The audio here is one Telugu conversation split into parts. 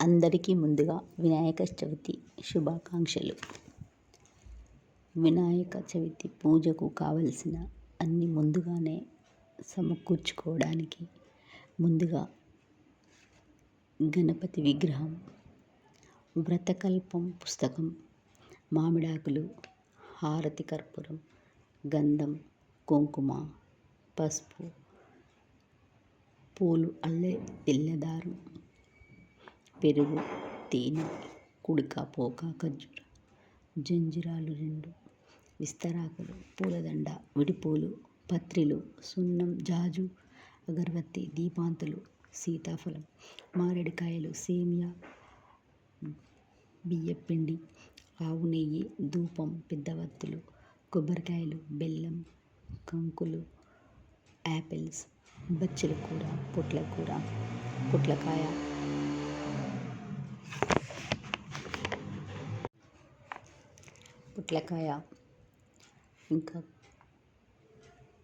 అందరికీ ముందుగా వినాయక చవితి శుభాకాంక్షలు. వినాయక చవితి పూజకు కావలసిన అన్ని ముందుగానే సమకూర్చుకోవడానికి ముందుగా గణపతి విగ్రహం వ్రతకల్పం పుస్తకం మామిడాకులు హారతి కర్పూరం గంధం కుంకుమ పసుపు పూలు అల్లే తెల్లదారు పెరుగు తేనె కుడిక పోక ఖర్జూర జంజిరాలు రెండు విస్తరాకులు పూలదండ విడిపూలు పత్రిలు సున్నం జాజు అగరబత్తి దీపాంతులు సీతాఫలం మారేడుకాయలు సేమియా బియ్యపిండి ఆవు నెయ్యి ధూపం పెద్దవత్తులు కొబ్బరికాయలు బెల్లం కంకులు యాపిల్స్ బచ్చల కూర పొట్లకూర పొట్లకాయ పొట్లకాయ ఇంకా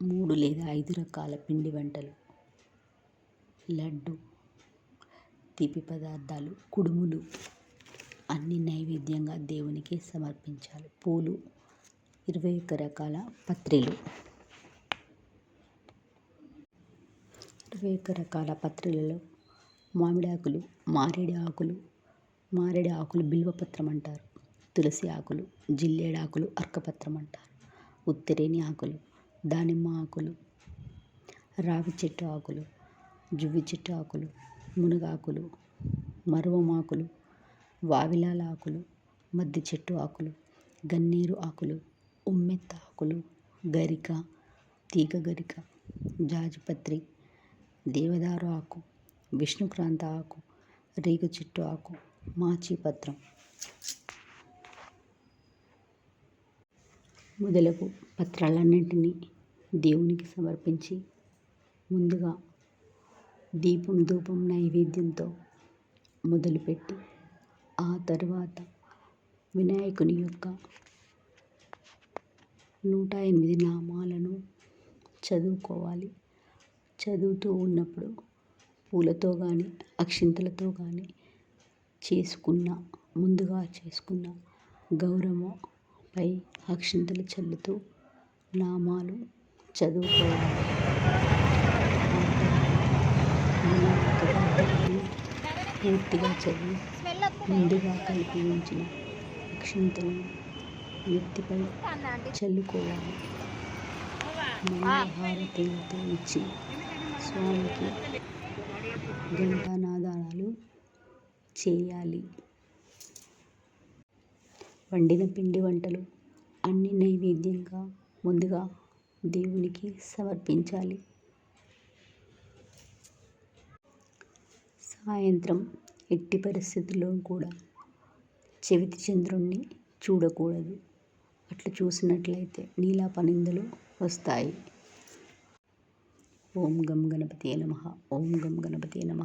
మూడు లేదా ఐదు రకాల పిండి వంటలు. లడ్డు తీపి పదార్థాలు కుడుములు అన్ని నైవేద్యంగా దేవునికి సమర్పించాలి. పూలు ఇరవై ఒక్క రకాల పత్రిలు. ఇరవై ఒక్క రకాల పత్రిలలో మామిడి ఆకులు మారేడు ఆకులు మారేడు ఆకులు బిల్వపత్రం అంటారు. తులసి ఆకులు జిల్లేడు ఆకులు అర్కపత్రం అంటారు. ఉత్తరేని ఆకులు దానిమ్మ ఆకులు రావి చెట్టు ఆకులు జువ్వి చెట్టు ఆకులు మునగాకులు మరువమాకులు వావిలాల ఆకులు మద్ది చెట్టు ఆకులు గన్నేరు ఆకులు ఉమ్మెత్త ఆకులు గరిక తీగ గరిక జాజిపత్రి దేవదారు ఆకు విష్ణుక్రాంత ఆకు రేగు చెట్టు ఆకు మాచిపత్రం మొదలగు పత్రాలన్నింటినీ దేవునికి సమర్పించి ముందుగా దీపం ధూపం నైవేద్యంతో మొదలుపెట్టి ఆ తర్వాత వినాయకుని యొక్క నూట ఎనిమిది నామాలను చదువుకోవాలి. చదువుతూ ఉన్నప్పుడు పూలతో కానీ అక్షింతలతో కానీ చేసుకున్న ముందుగా చేసుకున్న పై అక్షింతలు చల్లుతూ నామాలు చదువుకోవాలి. పూర్తిగా చదివి ముందుగా కలిపి ఉంచిన అక్షింతలను వ్యక్తిపై చల్లుకోవాలి. మంగళహారతులతో ఇచ్చి స్వామికి ఘంటానాదాలు చేయాలి. వండిన పిండి వంటలు అన్ని నైవేద్యంగా ముందుగా దేవునికి సమర్పించాలి. సాయంత్రం ఎట్టి పరిస్థితుల్లో కూడా చెవితి చంద్రుణ్ణి చూడకూడదు. అట్లా చూసినట్లయితే నీలాపనిందలు వస్తాయి. ఓం గం గణపతి నమ. ఓం గం గణపతి నమ.